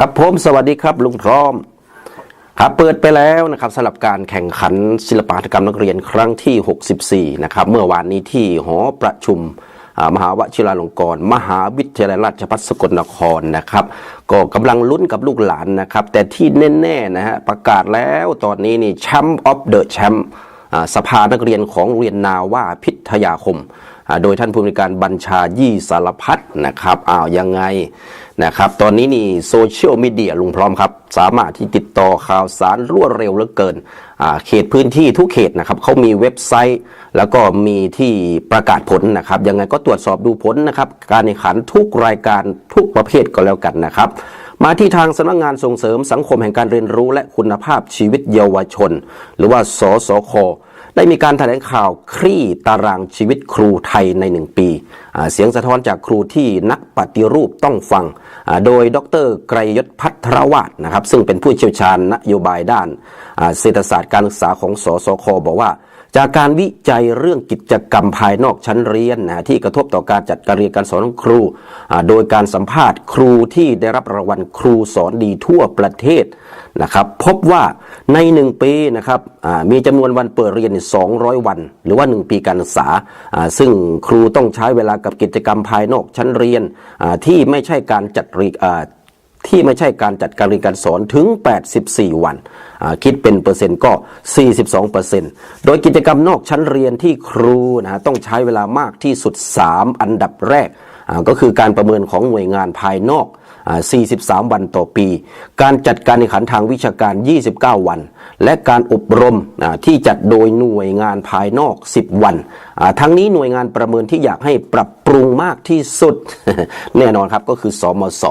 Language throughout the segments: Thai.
ครับผมสวัสดีครับลุงพร้อมครับเปิดไปแล้วนะครับสำหรับการแข่งขันศิลปหัตกรรมนักเรียนครั้งที่ 64 นะครับ เมื่อวานนี้ที่หอประชุมมหาวชิราลงกรณ์มหาวิทยาลัยราชภัฏสกลนครนะครับ ก็กำลังลุ้นกับลูกหลานนะครับ แต่ที่แน่ๆนะฮะประกาศแล้วตอนนี้นี่แชมป์ออฟเดอะแชมป์ สภานักเรียนของโรงเรียนนาว่าพิทยาคม โดยท่านผู้มีการบัญชายี่สารพัดนะครับอ้าวยังไงนะครับ ตอนนี้นี่โซเชียลมีเดียลุงพร้อมครับ สามารถที่ติดต่อข่าวสารรวดเร็วเหลือเกิน เขตพื้นที่ทุกเขตนะครับเขามีเว็บไซต์ แล้วก็มีที่ประกาศผลนะครับ ยังไงก็ตรวจสอบดูผลนะครับ การแข่งขันทุกรายการทุกประเภทก็แล้วกันนะครับ มาที่ทางสำนักงานส่งเสริมสังคมแห่งการเรียนรู้และคุณภาพชีวิตเยาวชน หรือว่าสสค ได้มีการแถลงข่าวคลี่ตารางชีวิตครูไทยในหนึ่งปี เสียงสะท้อนจากครูที่นักปฏิรูปต้องฟัง โดยดรไกรยศพัทรวาดนะครับ ซึ่งเป็นผู้เชี่ยวชาญนโยบายด้านเศรษฐศาสตร์การศึกษาของสสคบอกว่า จากการวิจัยเรื่องกิจกรรมภายนอกชั้นเรียนนะที่กระทบต่อการจัดการเรียนการสอนของครู โดยการสัมภาษณ์ครูที่ได้รับรางวัลครูสอนดีทั่วประเทศนะครับพบว่าในหนึ่งปีนะครับมีจำนวนวันเปิดเรียน 200 วัน หรือว่า 1 ปีการศึกษา ซึ่งครูต้องใช้เวลากับกิจกรรมภายนอกชั้นเรียนที่ไม่ใช่การจัดเรียน ที่ไม่ใช่การจัดการเรียนการสอนถึง 84 วัน คิดเป็นเปอร์เซ็นต์ก็ 42เปอร์เซ็นต์โดยกิจกรรมนอกชั้นเรียนที่ครูนะฮะต้องใช้เวลามากที่สุด 3 อันดับแรกก็คือการประเมินของหน่วยงานภายนอก 43 วันต่อปี การจัดการแข่งขันทางวิชาการ 29 วัน และการอบรมที่จัดโดยหน่วยงานภายนอก 10 วัน ทั้งนี้หน่วยงานประเมินที่อยากให้ปรับปรุงมากที่สุด แน่นอนครับก็คือสมศ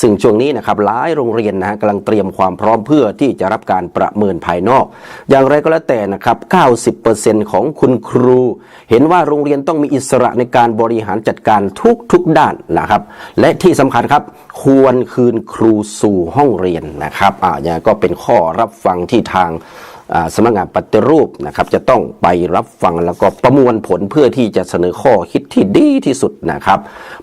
ซึ่งช่วงนี้นะครับหลายโรงเรียนนะฮะกำลังเตรียมความพร้อมเพื่อที่จะรับการประเมินภายนอก อย่างไรก็แล้วแต่นะครับ 90%ของคุณครู เห็นว่าโรงเรียนต้องมีอิสระในการบริหารจัดการทุกทุกๆด้านนะครับ และที่สำคัญครับควรคืนครูสู่ห้องเรียนนะครับอ่าอย่างนั้ก็เป็นข้อรับฟังที่ทางอ่าสำนักงานปฏิรูปนะครับจะต้องไปรับฟังแล้วก็ประมวลผลเพื่อที่จะเสนอข้อคิดที่ดีที่สุดนะครับ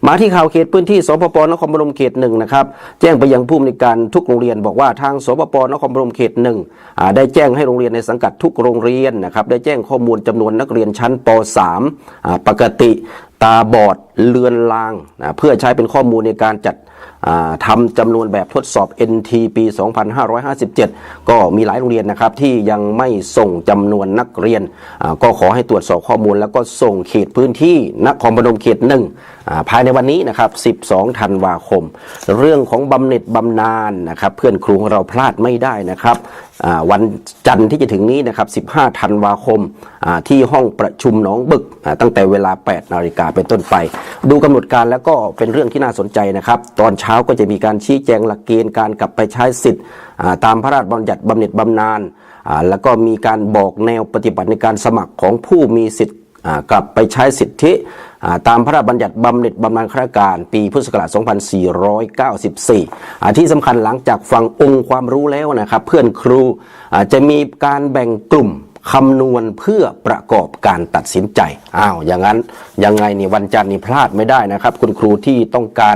มาที่ข่าวเขตพื้นที่สปปนครพนมเขตหนึ่งนะครับแจ้งไปยังผู้อำนวยการทุกโรงเรียน บอกว่าทางสปปนครพนมเขตหนึ่งอ่าได้แจ้งให้โรงเรียนในสังกัดทุกโรงเรียนนะครับได้แจ้งข้อมูลจำนวนนักเรียนชั้นป .3 อ่าปกติตาบอดเลือนลางนะเพื่อใช้เป็นข้อมูลในการจัด ทำจำนวนแบบทดสอบ NT ปี 2557 ก็มีหลายโรงเรียนนะครับที่ยังไม่ส่งจำนวนนักเรียน ก็ขอให้ตรวจสอบข้อมูล แล้วก็ส่งเขตพื้นที่นครพนมเขตหนึ่งภายในวันนี้นะครับ 12 ธันวาคม เรื่องของบำเหน็จบำนาญนะครับ เพื่อนครูของเราพลาดไม่ได้นะครับวันจันทร์ที่จะถึงนี้นะครับ 15 ธันวาคม ที่ห้องประชุมหนองบึก ตั้งแต่เวลา 8 นาฬิกาเป็นต้นไป ดูกำหนดการแล้วก็เป็นเรื่องที่น่าสนใจนะครับ ตอนเช้าก็จะมีการชี้แจงหลักเกณฑ์การกลับไปใช้สิทธิ์ตามพระราชบัญญัติบำเหน็จบำนาญแล้วก็มีการบอกแนวปฏิบัติในการสมัครของผู้มีสิทธิ์กลับไปใช้สิทธิตามพระราชบัญญัติบำเหน็จบำนาญข้าราชการปีพุทธศักราช 2494 ที่สำคัญหลังจากฟังองค์ความรู้แล้วนะครับ เพื่อนครูจะมีการแบ่งกลุ่ม คำนวณเพื่อประกอบการตัดสินใจ อ้าว อย่างนั้น ยังไงนี่วันจันทร์นี่พลาดไม่ได้นะครับ คุณครูที่ต้องการ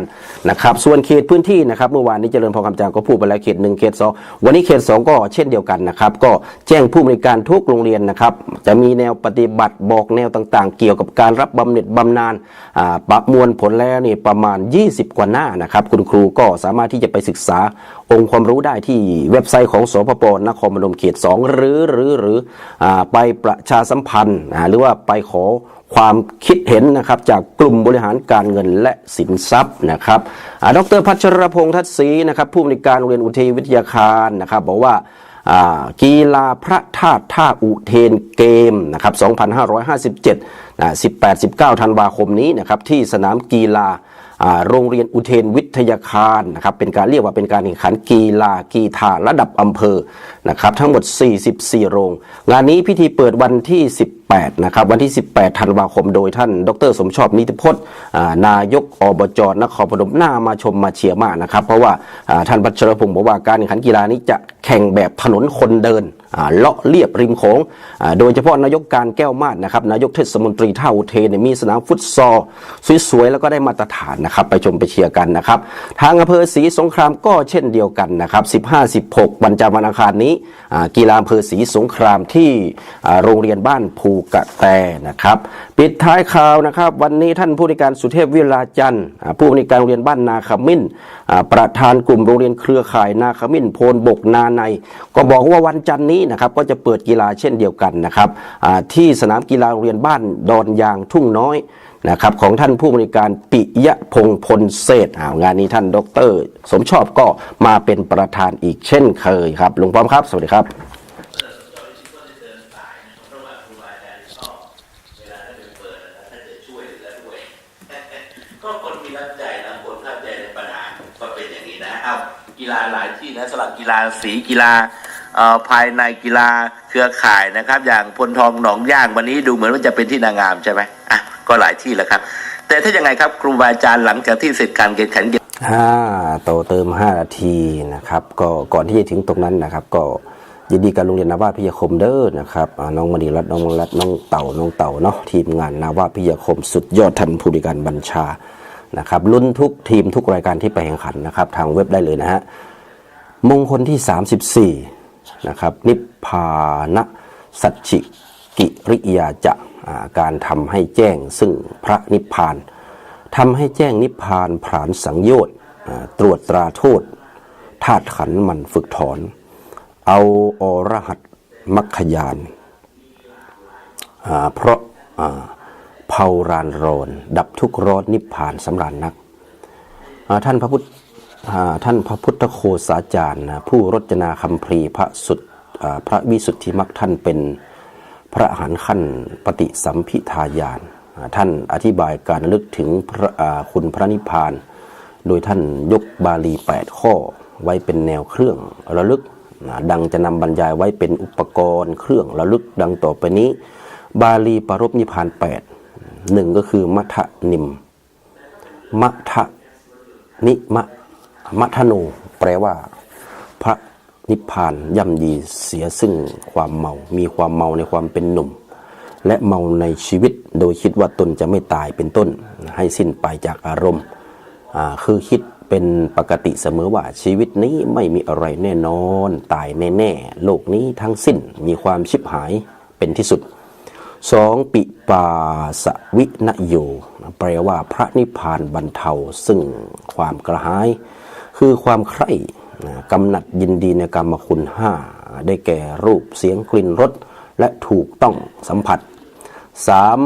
นะครับ ส่วนเขตพื้นที่นะครับ เมื่อวานนี้เจริญพรคำจางก็พูดไปแล้วเขตหนึ่งเขตสองวันนี้เขตสองก็เช่นเดียวกันนะครับ ก็แจ้งผู้บริการทุกโรงเรียนนะครับ จะมีแนวปฏิบัติบอกแนวต่างๆ เกี่ยวกับการรับบำเหน็จบำนาญประมวลผลแล้วนี่ประมาณ 20 กว่าหน้านะครับ คุณครูก็สามารถที่จะไปศึกษา องค์ความรู้ได้ที่เว็บไซต์ของสพปนครพนมเขต 2 หรือหรือหรืออไปประชาสัมพันธ์หรือว่าไปขอความคิดเห็นนะครับจากกลุ่มบริหารการเงินและสินทรัพย์นะครับอ่าดรพัชรพงษ์ทัศน์ศรีนะครับผู้อำนวยการโรงเรียนอุเทนวิทยาคารนะครับบอกว่ากีฬาพระธาตุท่าอุเทนเกมนะครับ 2557นะ18-19 ธันวาคมนี้นะครับที่สนามกีฬา โรงเรียนอุเทนวิทยาคารนะครับเป็นการเรียกว่าเป็นการแข่งขันกีฬากีฬาระดับอำเภอนะครับทั้งหมด 44 โรง งานนี้พิธีเปิดวันที่ 18นะครับวันที่ 18 ธันวาคมโดยท่านดร สมชอบนิติพจน์อ่านายกอบจนครพนมหน้ามาชมมาเชียร์มากนะครับ เพราะว่าท่านพัชรพงศ์บอกว่าการแข่งขันกีฬานี้จะแข่งแบบถนนคนเดิน เลาะเลียบริมโขงอ่าโดยเฉพาะนายกการแก้วมาศนะครับนายกเทศมนตรีท่าอุเทนมีสนามฟุตซอลสวยๆแล้วก็ได้มาตรฐานนะครับไปชมไปเชียร์กันนะครับทางอำเภอศรีสงครามก็เช่นเดียวกันนะครับ 15-16 วันจันทร์วันอังคารนี้กีฬาอำเภอศรีสงครามที่โรงเรียนบ้านภูกระแตนะครับปิดท้ายข่าวนะครับวันนี้ท่านผู้ในการสุเทพวิลาจันทร์ผู้ในการโรงเรียนบ้านนาขมิ้น ประธานกลุ่มโรงเรียนเครือข่ายนาขมิ้นโพนบกนาใน ก็บอกว่าวันจันทร์นี้นะครับก็จะเปิดกีฬาเช่นเดียวกันนะครับที่สนามกีฬาโรงเรียนบ้านดอนยางทุ่งน้อยนะครับของท่านผู้บริการปิยะพงพลเศษงานนี้ท่านดร สมชอบก็มาเป็นประธานอีกเช่นเคยครับลุงป้อมครับ สวัสดีครับกีฬาหลายที่นะสำหรับกีฬาสีกีฬา ภายในกีฬาเครือข่ายนะครับ อย่างพลทองหนองย่างวันนี้ดูเหมือนว่าจะเป็นที่นางงามใช่ไหมอะก็หลายที่แล้วครับ แต่ถ้ายังไงครับครูบาอาจารย์หลังจากที่เสร็จการแข่งขันห้าโตเติม5นาทีนะครับ ก็ก่อนที่จะถึงตรงนั้นนะครับ ก็ยินดีกับโรงเรียนนาวาพิยาคมเด้อนะครับน้องมณีรัตน์น้องมรัตน์น้องเต่าน้องเต่าเนาะทีมงานนาวาพิยาคมสุดยอดทันผู้บริการบัญชานะครับลุ้นทุกทีมทุกรายการที่ไปแข่งขันนะครับ ทางเว็บได้เลยนะฮะมงคลที่ 34 นะครับ นิพพานะสัจฉิกิริยาจะาการทำให้แจ้งซึ่งพระนิพพานทำให้แจ้งนิพพานผานสังโยชน์ตรวจตราโทษธาตุขันมันฝึกถอน เอาอรหัตมัคคยานาเพราะเผารานโรนดับทุกข์ร้อนนิพพานสำราญนัก ท่านพระพุทธ ท่านพระพุทธโคสาจารย์นะผู้รจนาคำพรีพระสุดพระวิสุทธิมรรคท่านเป็นพระอรหันต์ขั้นปฏิสัมพิทายาน ท่านอธิบายการลึกถึงพระคุณพระนิพพาน โดยท่านยกบาลี 8 ข้อไว้เป็นแนวเครื่องระลึกดังจะนำบรรยายไว้เป็นอุปกรณ์เครื่องระลึกดังต่อไปนี้ บาลีปรบนิพพาน8หนึ่งก็คือมัทะนิมมัทะนิมะ มัทโน แปลว่า พระนิพพานย่ำยีเสียซึ่งความเมา มีความเมาในความเป็นหนุ่ม และเมาในชีวิตโดยคิดว่าตนจะไม่ตายเป็นต้น ให้สิ้นไปจากอารมณ์คือคิดเป็นปกติเสมอว่าชีวิตนี้ไม่มีอะไรแน่นอน ตายแน่ๆ โลกนี้ทั้งสิ้นมีความชิบหายเป็นที่สุดสองปิปาสวินโยแปลว่าพระนิพพานบรรเทาซึ่งความกระหาย คือความใคร่กำหนัดยินดีในกรรมคุณห้าได้แก่รูปเสียงกลิ่นรสและถูกต้องสัมผัสสาม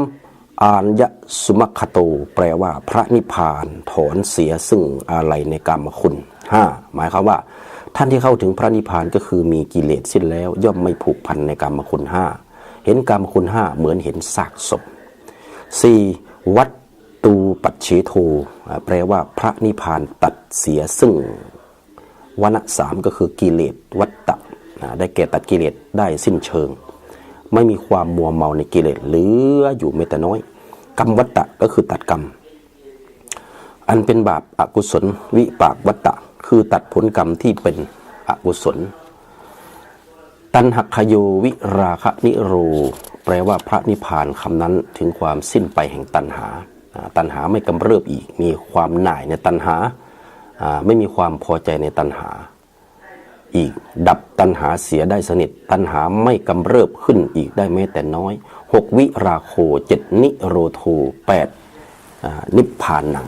อานยสุมคคโต แปลว่าพระนิพพานถอนเสียซึ่งอะไรในกรรมคุณห้าหมายความว่า ท่านที่เข้าถึงพระนิพพานก็คือมีกิเลสสิ้นแล้ว ย่อมไม่ผูกพันในกรรมคุณห้าเห็นกรรมคุณห้าเหมือนเห็นซากศพ 4. วัตตูปัจเฉโท แปลว่าพระนิพพานตัด เสียซึ่งวณสามก็คือกิเลสวัตตะได้แก่ตัดกิเลสได้สิ้นเชิง ไม่มีความมัวเมาในกิเลสเหลืออยู่ไม่แต่น้อย กรรมวัตตะก็คือตัดกรรม อันเป็นบาปอากุศลวิปากวัตตะ คือตัดผลกรรมที่เป็นอกุศล ตันหักขโยวิราคะนิโร แปลว่าพระนิพพานคำนั้นถึงความสิ้นไปแห่งตัณหา ตัณหาไม่กำเริบอีกมีความหน่ายในตัณหา ไม่มีความพอใจในตัณหา อีกดับตัณหาเสียได้สนิท ตัณหาไม่กำเริบขึ้นอีกได้แม้แต่น้อยหกวิราโคเจ็ดนิโรโทแปดนิพพานัง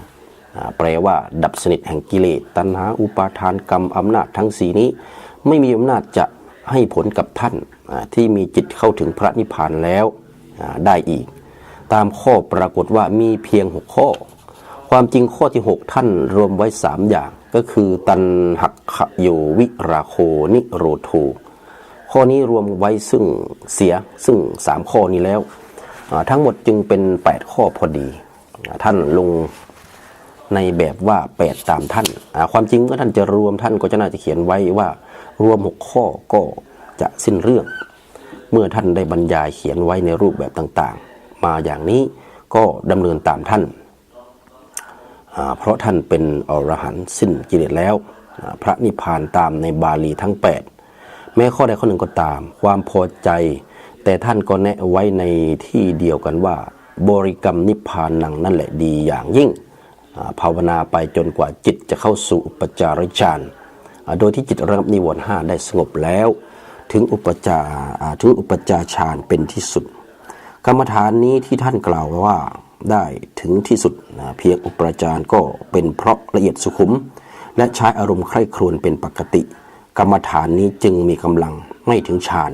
แปลว่า ดับสนิทแห่งกิเลสตัณหาอุปาทานกรรมอำนาจทั้งสีนี้ ไม่มีอำนาจจะให้ผลกับท่านที่มีจิตเข้าถึงพระนิพพานแล้วได้อีก ตามข้อปรากฏว่ามีเพียงหกข้อ ความจริงข้อที่ 6 ท่านรวมไว้ 3 อย่าง ก็คือตันหักขโยวิราโคนิโรโทข้อนี้รวมไว้ซึ่งเสียซึ่ง 3 ข้อนี้แล้ว ทั้งหมดจึงเป็น 8 ข้อพอดี ท่านลงในแบบว่า 8 ตามท่าน ความจริงก็ท่านจะรวมท่านก็จะน่าจะเขียนไว้ว่ารวม 6 ข้อก็จะสิ้นเรื่อง เมื่อท่านได้บรรยายเขียนไว้ในรูปแบบต่างๆ มาอย่างนี้ก็ดำเนินตามท่าน เพราะท่านเป็นอรหันต์สิ้นกิเลสแล้ว พระนิพพานตามในบาลีทั้ง 8 แม้ข้อใดข้อหนึ่งก็ตาม ความพอใจ แต่ท่านก็แนะไว้ในที่เดียวกันว่า บริกรรมนิพพานังนั่นแหละดีอย่างยิ่งภาวนาไปจนกว่าจิตจะเข้าสู่อุปจารฌานโดยที่จิตระงับนิวรณ์ห้าได้สงบแล้ว ถึงอุปจาอ่าถึงอุปจารฌานเป็นที่สุด กรรมฐานนี้ที่ท่านกล่าวว่า ได้ถึงที่สุดนะเพียงอุปจารก็เป็นเพราะละเอียดสุขุม และใช้อารมณ์ใคร่ครวญเป็นปกติ กรรมฐานนี้จึงมีกำลังไม่ถึงฌาน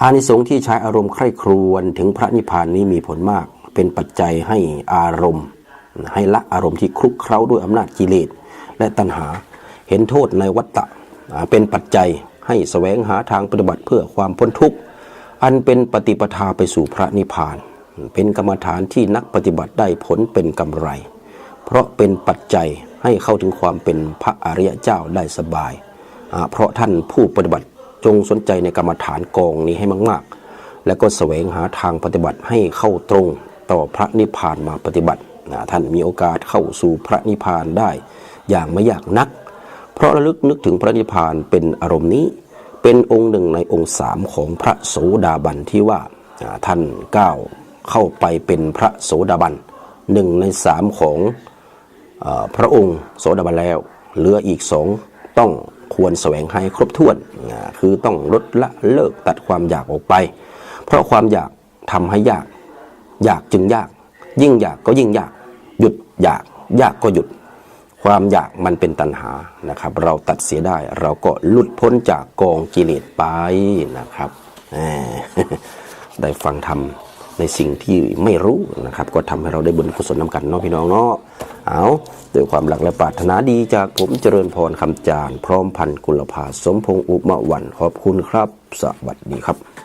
อานิสงส์ที่ใช้อารมณ์ใคร่ครวญถึงพระนิพพานนี้มีผลมาก เป็นปัจจัยให้อารมณ์ ให้ละอารมณ์ที่คลุกเคล้าด้วยอำนาจกิเลสและตัณหาเห็นโทษในวัฏฏะเป็นปัจจัยให้แสวงหาทางปฏิบัติเพื่อความพ้นทุกข์ อันเป็นปฏิปทาไปสู่พระนิพพาน เป็นกรรมฐานที่นักปฏิบัติได้ผลเป็นกำไร เพราะเป็นปัจจัยให้เข้าถึงความเป็นพระอริยเจ้าได้สบาย เพราะท่านผู้ปฏิบัติจงสนใจในกรรมฐานกองนี้ให้มาก ๆ แล้วก็แสวงหาทางปฏิบัติให้เข้าตรงต่อพระนิพพานมาปฏิบัติท่านมีโอกาสเข้าสู่พระนิพพานได้ อย่างไม่ยากนัก เพราะระลึกนึกถึงพระนิพพานเป็นอารมณ์นี้ เป็นองค์หนึ่งในองค์สามของพระโสดาบันที่ว่าท่านก้าว เข้าไปเป็นพระโสดาบันหนึ่งในสามของอพระองค์โสดาบันแล้ว เหลืออีกสองต้องควรแสวงให้ครบถ้วน คือต้องลดละเลิกตัดความอยากออกไป เพราะความอยากทำให้ยาก อยากจึงยาก ยิ่งอยากก็ยิ่งยาก หยุดอยากยากก็หยุด ความอยากมันเป็นตัณหานะครับ เราตัดเสียได้เราก็หลุดพ้นจากกองกิเลสไปนะครับได้ฟังธรรม ในสิ่งที่ไม่รู้นะครับ ก็ทำให้เราได้บุญกุศลนำกันเนาะพี่น้องเนาะเอาด้วยความหลักและปรารถนาดีจากผมเจริญพรคำจาน พร้อมพันกุลภาสมพงษ์อุมาวันขอบคุณครับ สวัสดีครับ